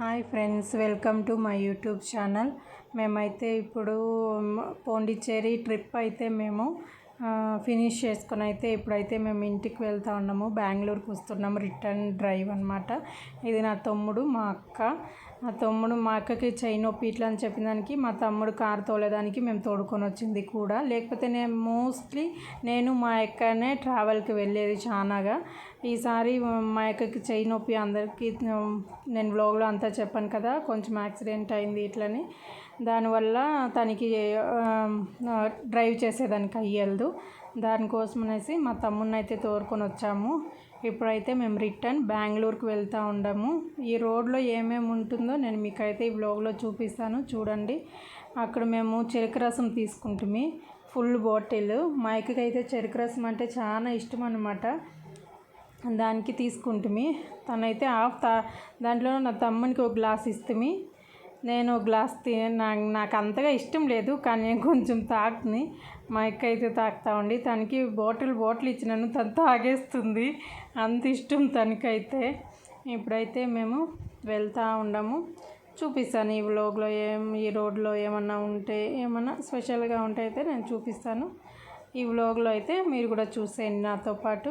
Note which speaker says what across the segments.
Speaker 1: Hi friends welcome to my YouTube channel. మేమైతే ఇప్పుడు Pondicherry trip అయితే మేము ఫినిష్ చేసుకుని అయితే ఇప్పుడైతే మేము ఇంటికి వెళ్తా ఉన్నాము. బెంగళూరుకి వస్తున్నాము రిటర్న్ డ్రైవ్ అనమాట ఇది నా తమ్ముడు మా అక్క. మా తమ్ముడు మా అక్కకి చెయ్యి నొప్పి ఇట్లా అని చెప్పిన దానికి మా తమ్ముడు కారు తోలేదానికి మేము తోడుకొని వచ్చింది కూడా. లేకపోతే నేను మోస్ట్లీ నేను మా అక్కనే ట్రావెల్కి వెళ్ళేది చాలాగా ఈసారి మా అక్కకి చెయ్యి నొప్పి అందరికీ నేను వ్లాగ్లో అంతా చెప్పాను కదా కొంచెం యాక్సిడెంట్ అయింది ఇట్లని. దానివల్ల తనకి డ్రైవ్ చేసేదానికి అయ్యలేదు. దానికోసం అనేసి మా తమ్ముడిని అయితే తోరుకొని వచ్చాము. ఇప్పుడైతే మేము రిటర్న్ బెంగళూరుకి వెళ్తూ ఉండము. ఈ రోడ్లో ఏమేమి ఉంటుందో నేను మీకైతే ఈ బ్లాగ్లో చూపిస్తాను చూడండి. అక్కడ మేము చెరుకు రసం తీసుకుంటుమి ఫుల్ బాటిల్. మా అయితే చెరుకు రసం అంటే చాలా ఇష్టం అనమాట దానికి తీసుకుంటుమి. తనైతే హాఫ్ తా దాంట్లో నా తమ్మునికి ఒక గ్లాస్ ఇస్తుంది నేను గ్లాస్ తీ నాకు నాకు అంతగా ఇష్టం లేదు కానీ నేను కొంచెం తాగుతుంది మా అక్క అయితే తాగుతా ఉండి తనకి బాటిల్ బాటిల్ ఇచ్చినాను తను తాగేస్తుంది. అంత ఇష్టం తనకైతే. ఇప్పుడైతే మేము వెళ్తూ ఉండము. చూపిస్తాను ఈ వ్లాగ్లో ఏం ఈ రోడ్లో ఏమన్నా ఉంటే ఏమన్నా స్పెషల్గా ఉంటే అయితే నేను చూపిస్తాను. ఈ వ్లాగ్లో అయితే మీరు కూడా చూసేయండి నాతో పాటు.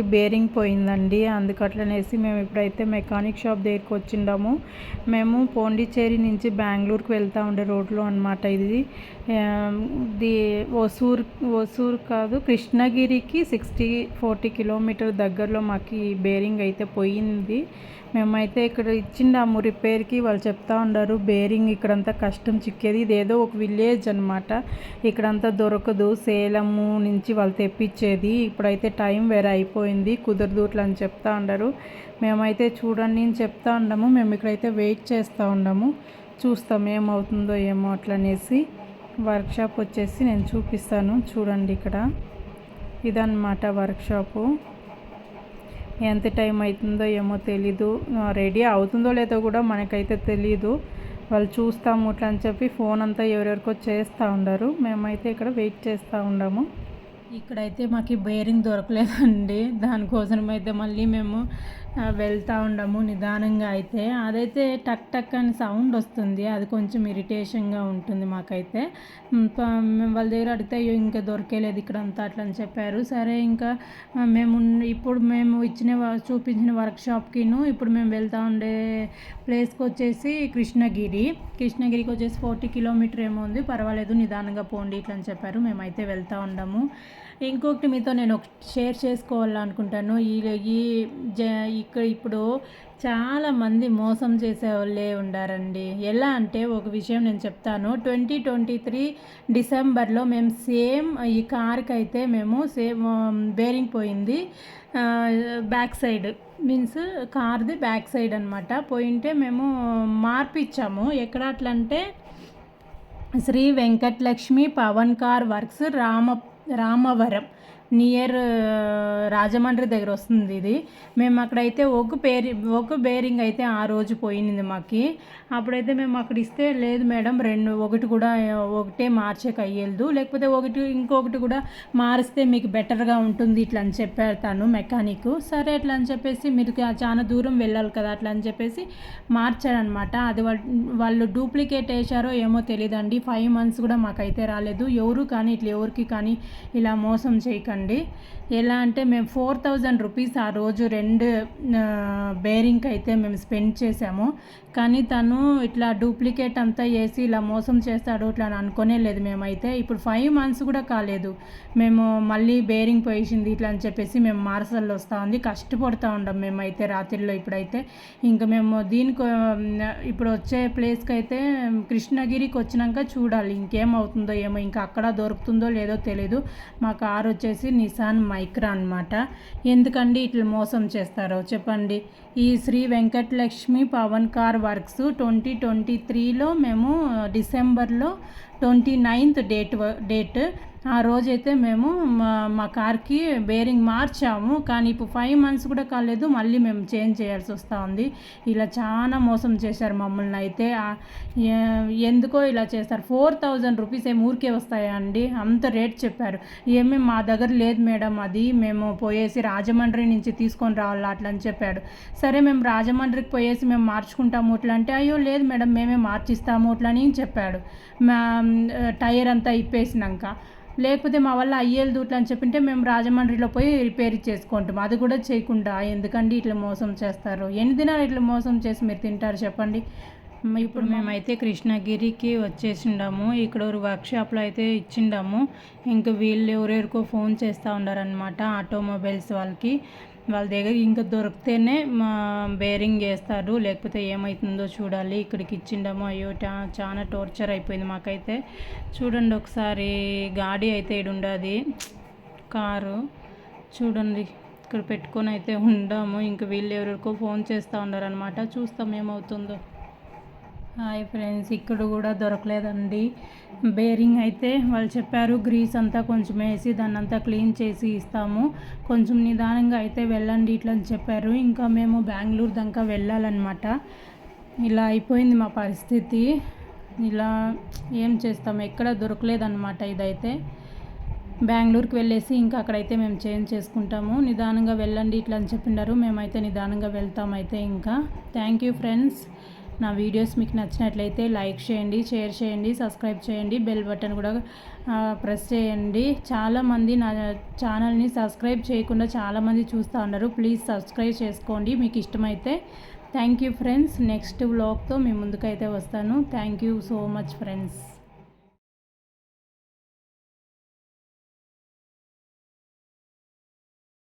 Speaker 1: ఫ్రెండ్స్ బేరింగ్ పోయిందండి. అందుకట్లనేసి మేము ఇప్పుడైతే మెకానిక్ షాప్ దగ్గరికి వచ్చిండాము. మేము పోండిచ్చేరి నుంచి బెంగళూరుకు వెళ్తూ ఉండే రోడ్లో అనమాట ఇది. ది ఒసూర్ ఒసూర్ కాదు కృష్ణగిరికి సిక్స్టీ ఫోర్టీ కిలోమీటర్ దగ్గరలో మాకు బేరింగ్ అయితే పోయింది. మేమైతే ఇక్కడ ఇచ్చిండాము రిపేర్కి వాళ్ళు చెప్తా ఉన్నారు బేరింగ్ ఇక్కడంతా కష్టం చిక్కేది ఇదేదో ఒక విలేజ్ అనమాట ఇక్కడంతా దొరకదు సేలము నుంచి వాళ్ళు తెప్పించేది. ఇప్పుడైతే టైం వేరే అయిపోయింది కుదరదు ఇట్లా అని చెప్తా ఉండరు. మేమైతే చూడండి అని చెప్తా ఉండము మేము ఇక్కడైతే వెయిట్ చేస్తూ ఉండము. చూస్తాం ఏమవుతుందో ఏమో అట్లనేసి. వర్క్షాప్ వచ్చేసి నేను చూపిస్తాను. చూడండి ఇక్కడ. ఇదన్నమాట వర్క్షాపు. ఎంత టైం అవుతుందో ఏమో తెలీదు. రెడీ అవుతుందో లేదో కూడా మనకైతే తెలీదు. వాళ్ళు చూస్తాము ఇట్లా అని చెప్పి ఫోన్ అంతా ఎవరెవరికో చేస్తూ ఉండరు. మేమైతే ఇక్కడ వెయిట్ చేస్తూ ఉండము. ఇక్కడైతే మాకు బేరింగ్ దొరకలేదండి. దానికోసం అయితే మళ్ళీ మేము వెళ్తూ ఉండము నిదానంగా అయితే. అదైతే టక్ టక్ అని సౌండ్ వస్తుంది. అది కొంచెం ఇరిటేషన్గా ఉంటుంది మాకైతే. వాళ్ళ దగ్గర అడిగితే అయ్యో ఇంకా దొరికేలేదు ఇక్కడ అంతా అట్లా అని చెప్పారు. సరే ఇంకా మేము ఇప్పుడు మేము ఇచ్చిన చూపించిన వర్క్షాప్కిను ఇప్పుడు మేము వెళ్తూ ఉండే ప్లేస్కి వచ్చేసి కృష్ణగిరి. కృష్ణగిరికి వచ్చేసి ఫోర్టీ కిలోమీటర్ ఏమో ఉంది. పర్వాలేదు నిదానంగా పోండి ఇట్లా అని చెప్పారు. మేమైతే వెళ్తూ ఉండము. ఇంకొకటి మీతో నేను ఒక షేర్ చేసుకోవాలనుకుంటాను. ఈ ఈ జ ఇక్కడ ఇప్పుడు చాలామంది మోసం చేసేవాళ్ళే ఉండారండి. ఎలా అంటే ఒక విషయం నేను చెప్తాను. ట్వంటీ ట్వంటీ త్రీ డిసెంబర్లో మేము సేమ్ ఈ కార్కి అయితే మేము సేమ్ బేరింగ్ పోయింది. బ్యాక్ సైడ్ మీన్స్ కార్ది బ్యాక్ సైడ్ అనమాట పోయింటే మేము మార్పిచ్చాము ఎక్కడ అట్లా అంటే Shri Venkatalakshmi Pavan car works Rama Ramavaram. Near Rajahmundry దగ్గర వస్తుంది ఇది. మేము అక్కడైతే ఒక పేరి ఒక బేరింగ్ అయితే ఆ రోజు పోయింది మాకు. అప్పుడైతే మేము అక్కడ ఇస్తే లేదు మేడం రెండు ఒకటి కూడా ఒకటే మార్చక అయ్యేదు లేకపోతే ఒకటి ఇంకొకటి కూడా మారిస్తే మీకు బెటర్గా ఉంటుంది ఇట్లా అని చెప్పారు తను మెకానిక్. సరే అట్లా అని చెప్పేసి మీరు చాలా దూరం వెళ్ళాలి కదా అట్లా అని చెప్పేసి మార్చారనమాట. అది వాళ్ళు డూప్లికేట్ వేశారో ఏమో తెలియదండి ఫైవ్ మంత్స్ కూడా మాకైతే రాలేదు. ఎవరు కానీ ఇట్లా ఎవరికి కానీ ఇలా మోసం చేయకండి. అండి. ఎలా అంటే మేము ఫోర్ థౌజండ్ రూపీస్ ఆ రోజు రెండు బేరింగ్కి అయితే మేము స్పెండ్ చేసాము కానీ తను ఇట్లా డూప్లికేట్ అంతా వేసి ఇలా మోసం చేస్తాడు ఇట్లా అనుకునే లేదు మేమైతే. ఇప్పుడు ఫైవ్ మంత్స్ కూడా కాలేదు. మేము మళ్ళీ బేరింగ్ పోయింది ఇట్లా అని చెప్పేసి మేము మార్సల్లో వస్తూ ఉంది. కష్టపడుతూ ఉండం మేమైతే రాత్రిలో ఇప్పుడైతే. ఇంకా మేము దీనికి ఇప్పుడు వచ్చే ప్లేస్కి అయితే కృష్ణగిరికి వచ్చినాక చూడాలి. ఇంకేమవుతుందో ఏమో ఇంకా అక్కడ దొరుకుతుందో లేదో తెలియదు మా కార్ వచ్చేసి నిసాన్ మైక్రా అనమాట ఎందుకండి ఇట్లా మోసం చేస్తారో చెప్పండి. ఈ Shri Venkatalakshmi Pavan car works twenty twenty త్రీలో మేము డిసెంబర్లో ట్వంటీ నైన్త్ డేట్ డేట్ ఆ రోజైతే మేము మా మా కార్కి బేరింగ్ మార్చాము. కానీ ఇప్పుడు ఫైవ్ మంత్స్ కూడా కాలేదు. మళ్ళీ మేము చేంజ్ చేయాల్సి వస్తూ ఉంది. ఇలా చాలా మోసం చేశారు మమ్మల్ని అయితే. ఎందుకో ఇలా చేస్తారు. ఫోర్ థౌజండ్ రూపీస్ ఏమి ఊరికే వస్తాయా అండి అంత రేట్ చెప్పారు. ఏమీ మా దగ్గర లేదు మేడం అది. మేము పోయేసి రాజమండ్రి నుంచి తీసుకొని రావాలి అట్లా అని చెప్పాడు. సరే మేము రాజమండ్రికి పోయేసి మేము మార్చుకుంటాము ఇట్లా అంటే అయ్యో లేదు మేడం మేమే మార్చిస్తాము ఇట్లా అని చెప్పాడు. మా టైర్ అంతా ఇప్పేసినాక. లేకపోతే మా వల్ల అయ్యేది దూట్లు అని చెప్పింటే మేము రాజమండ్రిలో పోయి రిపేర్ చేసుకుంటాం అది కూడా చేయకుండా ఎందుకండి ఇట్లా మోసం చేస్తారు? ఎన్ని దినాలు ఇట్లా మోసం చేసి మీరు తింటారు చెప్పండి? ఇప్పుడు మేమైతే కృష్ణగిరికి వచ్చేసిండాము. ఇక్కడ ఒక వర్క్షాప్లో అయితే ఇచ్చిండాము. ఇంకా వీళ్ళు ఎవరెవరికో ఫోన్ చేస్తూ ఉన్నారనమాట ఆటోమొబైల్స్ వాళ్ళకి. వాళ్ళ దగ్గర ఇంకా దొరికితేనే మా బేరింగ్ చేస్తారు. లేకపోతే ఏమవుతుందో చూడాలి. ఇక్కడికి ఇచ్చిండము. అయ్యో చాలా టోర్చర్ అయిపోయింది మాకైతే. చూడండి ఒకసారి. గాడి అయితే ఉండదు. కారు. చూడండి. ఇక్కడ పెట్టుకొని అయితే ఉండాము. ఇంకా వీళ్ళు ఎవరికో ఫోన్ చేస్తూ ఉన్నారనమాట చూస్తాం ఏమవుతుందో. హాయ్ ఫ్రెండ్స్ ఇక్కడ కూడా దొరకలేదండి. బేరింగ్ అయితే వాళ్ళు చెప్పారు గ్రీస్ అంతా కొంచెం వేసి దాన్ని అంతా క్లీన్ చేసి ఇస్తాము. కొంచెం నిదానంగా అయితే వెళ్ళండి ఇట్లా అని చెప్పారు. ఇంకా మేము బెంగళూరు దాకా వెళ్ళాలన్నమాట. ఇలా అయిపోయింది మా పరిస్థితి. ఇలా ఏం చేస్తాం? ఎక్కడ దొరకలేదన్నమాట ఇదైతే. బెంగళూరుకి వెళ్ళేసి ఇంకా అక్కడైతే మేము చేంజ్ చేసుకుంటాము. నిదానంగా వెళ్ళండి ఇట్లా అని చెప్పిండారు మేమైతే నిదానంగా వెళ్తామైతే ఇంకా. Thank you friends. నా వీడియోస్ మీకు నచ్చినట్లయితే లైక్ చేయండి షేర్ చేయండి సబ్స్క్రైబ్ చేయండి బెల్ బటన్ కూడా ప్రెస్ చేయండి. చాలామంది నా ఛానల్ని సబ్స్క్రైబ్ చేయకుండా చాలామంది చూస్తూ ఉన్నారు. ప్లీజ్ సబ్స్క్రైబ్ చేసుకోండి మీకు ఇష్టమైతే. Thank you friends. నెక్స్ట్ వ్లాగ్తో మీ ముందుకైతే వస్తాను. Thank you so much friends.